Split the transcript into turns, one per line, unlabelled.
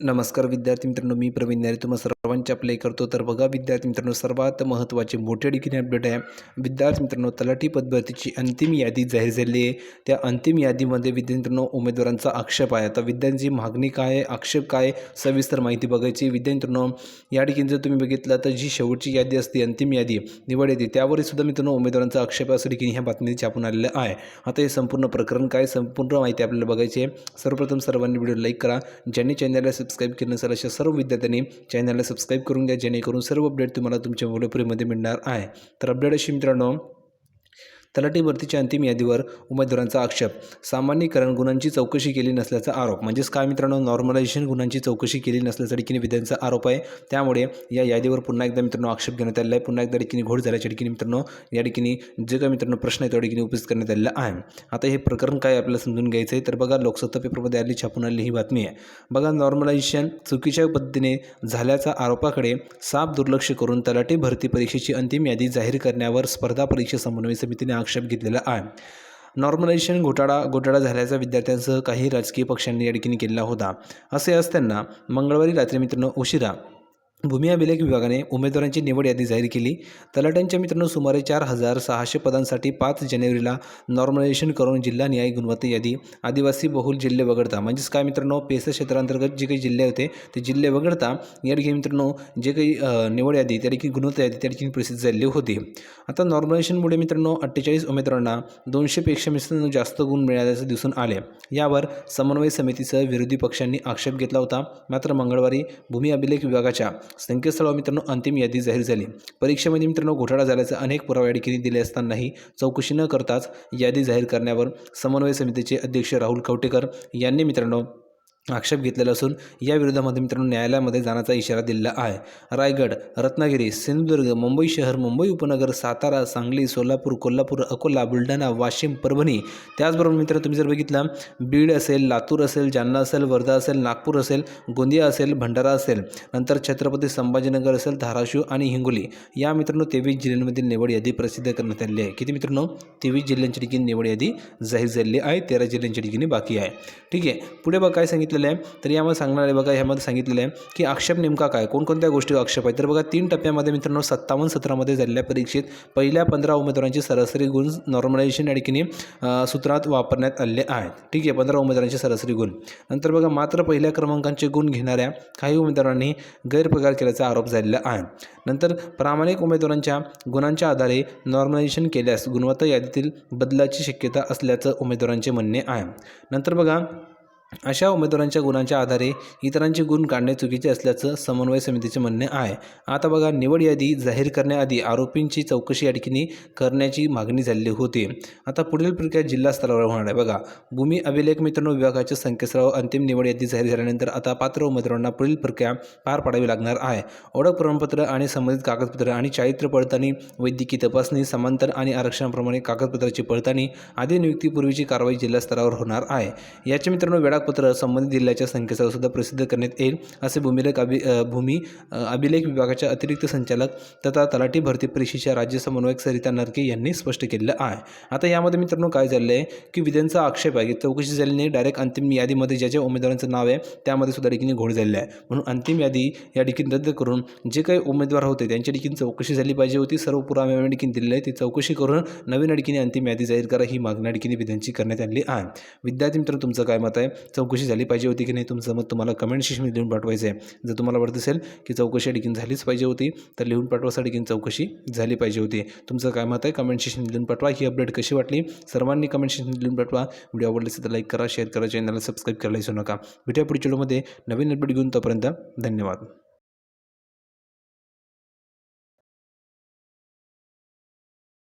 नमस्कार विद्यार्थी मित्रांनो मी प्रवीण नारे तुम्हा सर्वांचे प्ले करतो. तर बघा विद्यार्थी मित्रांनो सर्वात महत्त्वाचे मोठे डिग्री अपडेट आहे? विद्यार्थी मित्रांनो तलाठी पदभरतीची अंतिम यादी जाहीर झाली आहे. त्या अंतिम यादीमध्ये विद्यार्थी मित्रांनो उमेदवारांचा आक्षेप आहे. आता विद्यार्थ्यांची मागणी काय आहे? आक्षेप काय सविस्तर माहिती बघायची. विद्यार्थी मित्रांनो या ठिकाणी जर तुम्ही बघितलं तर जी शेवटची यादी असते अंतिम यादी निवड येते त्यावरही सुद्धा मित्रांनो उमेदवारांचा आक्षेप असं ठिकाणी ह्या बातमीत छापून आलेलं आहे. आता हे संपूर्ण प्रकरण काय? संपूर्ण माहिती आपल्याला बघायची आहे. सर्वप्रथम सर्वांनी व्हिडिओ लाईक करा. ज्यांनी चॅनलला सबस्क्राईब केलं नसेल अशा सर्व विद्यार्थ्यांनी चॅनलला सबस्क्राईब करून घ्या जेणेकरून सर्व अपडेट तुम्हाला तुमच्या व्हिडिओ मिळणार आहे. तर अपडेट अशी मित्रांनो तलाठी भरतीच्या अंतिम यादीवर उमेदवारांचा आक्षेप. सामान्यीकरण गुन्ह्यांची चौकशी केली नसल्याचा आरोप. म्हणजेच काय मित्रांनो? नॉर्मलायझेशन गुन्ह्यांची चौकशी केली नसल्याचा ठिकाणी विद्यांचा आरोप आहे. त्यामुळे या यादीवर पुन्हा एकदा मित्रांनो आक्षेप घेण्यात आलेला आहे. पुन्हा एकदा ठिकाणी घोड झाल्याच्या ठिकाणी मित्रांनो या ठिकाणी जे काही मित्रांनो प्रश्न आहे त्या ठिकाणी उपस्थित करण्यात आलेला आहे. आता हे प्रकरण काय आपल्याला समजून घ्यायचं आहे? तर बघा लोकसत्ता पेपरमध्ये आली छापून आलेली ही बातमी आहे. बघा नॉर्मलायझेशन चुकीच्या पद्धतीने झाल्याचा आरोपाकडे साफ दुर्लक्ष करून तलाठी भरती परीक्षेची अंतिम यादी जाहीर करण्यावर स्पर्धा परीक्षा समन्वय समितीने आक्षेप घेतलेला आहे. नॉर्मलायझेशन घोटाळा घोटाळा झाल्याचा विद्यार्थ्यांसह काही राजकीय पक्षांनी या ठिकाणी केलेला होता. असे असताना मंगळवारी रात्री मित्रांनो उशिरा भूमी अभिलेख विभागाने उमेदवारांची निवड यादी जाहीर केली. तलाट्यांच्या मित्रांनो सुमारे चार हजार सहाशे पदांसाठी पाच जानेवारीला नॉर्मलायझेशन करून जिल्हा न्याय गुणवत्ता यादी आदिवासी बहुल जिल्हे वगळता म्हणजेच काय मित्रांनो पेसा क्षेत्रांतर्गत जे काही जिल्हे होते ते जिल्हे वगळता या ठिकाणी मित्रांनो जे काही निवड यादी त्या ठिकाणी गुणवत्ता यादी त्या ठिकाणी प्रसिद्ध झालेली होती. आता नॉर्मलायझेशनमुळे मित्रांनो अठ्ठेचाळीस उमेदवारांना दोनशेपेक्षा मित्रांनो जास्त गुण मिळाल्याचं दिसून आले. यावर समन्वय समितीसह विरोधी पक्षांनी आक्षेप घेतला होता. मात्र मंगळवारी भूमी अभिलेख विभागाच्या संकेतस्थळावर मित्रांनो अंतिम यादी जाहीर झाली. परीक्षेमध्ये मित्रांनो घोटाळा झाल्याचे अनेक पुरावे या ठिकाणी दिले असतानाही चौकशी न करताच यादी जाहीर करण्यावर समन्वय समितीचे अध्यक्ष राहुल कवटेकर यांनी मित्रांनो आक्षेप घेतलेला असून या विरोधामध्ये मित्रांनो न्यायालयामध्ये जाण्याचा इशारा दिलेला आहे. रायगड रत्नागिरी सिंधुदुर्ग मुंबई शहर मुंबई उपनगर सातारा सांगली सोलापूर कोल्हापूर अकोला बुलढाणा वाशिम परभणी. त्याचबरोबर मित्रांनो तुम्ही जर बघितलं बीड असेल लातूर असेल जालना असेल वर्धा असेल नागपूर असेल गोंदिया असेल भंडारा असेल नंतर छत्रपती संभाजीनगर असेल धाराशिव आणि हिंगोली. या मित्रांनो तेवीस जिल्ह्यांमधील निवड यादी प्रसिद्ध करण्यात आलेली आहे. किती मित्रांनो? तेवीस जिल्ह्यांची ठिकाणी निवड यादी जाहीर झालेली आहे तेरा जिल्ह्यांच्या ठिकाणी बाकी आहे. ठीक आहे. पुढे बघा काय सांगितलेलं आहे. तर यामध्ये सांगणार आहे बघा ह्यामध्ये सांगितलेलं आहे की आक्षेप नेमका काय? कोणकोणत्या गोष्टी आक्षेप आहे? तर बघा तीन टप्प्यामध्ये मित्रांनो सत्तावन्न सत्रामध्ये झालेल्या परीक्षेत पहिल्या पंधरा उमेदवारांचे सरासरी गुण नॉर्मलायझेशन या सूत्रात वापरण्यात आले आहेत. ठीक आहे पंधरा उमेदवारांचे सरासरी गुण. नंतर बघा मात्र पहिल्या क्रमांकांचे गुण घेणाऱ्या काही उमेदवारांनी गैरप्रकार केल्याचा आरोप झालेला आहे. नंतर प्रामाणिक उमेदवारांच्या गुणांच्या आधारे नॉर्मलायझेशन केल्यास गुणवत्ता यादीतील बदलाची शक्यता असल्याचं उमेदवारांचे म्हणणे आहे. नंतर बघा अशा उमेदवारांच्या गुणांच्या आधारे इतरांचे गुण काढणे चुकीचे असल्याचं समन्वय समितीचे म्हणणे आहे. आता बघा निवड यादी जाहीर करण्याआधी आरोपींची चौकशी या करण्याची मागणी झालेली होती. आता पुढील प्रक्रिया जिल्हा स्तरावर होणार आहे. बघा भूमी अभिलेख मित्रांनो विभागाच्या संकेतस्थळावर अंतिम निवड यादी जाहीर झाल्यानंतर आता पात्र उमेदवारांना पुढील प्रक्रिया पार पाडावी लागणार आहे. ओळख प्रमाणपत्र आणि संबंधित कागदपत्र आणि चारित्र्य पडताळणी वैद्यकीय तपासणी समांतर आणि आरक्षणाप्रमाणे कागदपत्राची पडताळणी आदी नियुक्तीपूर्वीची कारवाई जिल्हा स्तरावर होणार आहे. याचे मित्रांनो वेळापत्र संबंधित जिल्ह्याच्या संकेतस्थळावर सुद्धा प्रसिद्ध करण्यात येईल असे भूमिलेख अभि भूमी अभिलेख विभागाच्या अतिरिक्त संचालक तथा तलाठी भरती परीक्षेच्या राज्य समन्वयक सरिता नरके यांनी स्पष्ट केलेलं आहे. आता यामध्ये मित्रांनो काय झालं आहे की विद्यांचा आक्षेप आहे की चौकशी झाली नाही डायरेक्ट अंतिम यादीमध्ये ज्या ज्या उमेदवारांचं नाव आहे त्यामध्ये सुद्धा डिकीने घोड झालेला आहे. म्हणून अंतिम यादी या डिकीन रद्द करून जे काही उमेदवार होते त्यांच्या डिकीन चौकशी झाली पाहिजे होती. सर्व पुरावे डिकीन ठिकाणी दिलेले आहे ती चौकशी करून नवीन अडकीने अंतिम यादी जाहीर करा ही मागण्या अडकीने विधानची करण्यात आली आहे. विद्यार्थी मित्र तुमचं काय मत आहे? चौकशी झाली पाहिजे होती की नाही तुमचं? मत तुम्हाला कमेंट सेक्शनमध्ये लिहून पाठवायचं आहे जर तुम्हाला वाटत असेल की चौकशी या झालीच पाहिजे होती तर लिहून पाठवासाठी चौकशी झाली पाहिजे होती. तुमचं काय मत आहे? कमेंट सेक्शनमध्ये लिहून पाठवा. ही अपडेट कशी वाटली? सर्वांनी कमेंट सेक्शनमध्ये लिहून पाठवा. व्हिडिओ आवडले असेल तर लाईक करा शेअर करा चॅनलला सबस्क्राईब करायला विसरू नका. भेटूया पुढच्या व्हिडिओमध्ये नवीन अपडेट घेऊन तोपर्यंत धन्यवाद.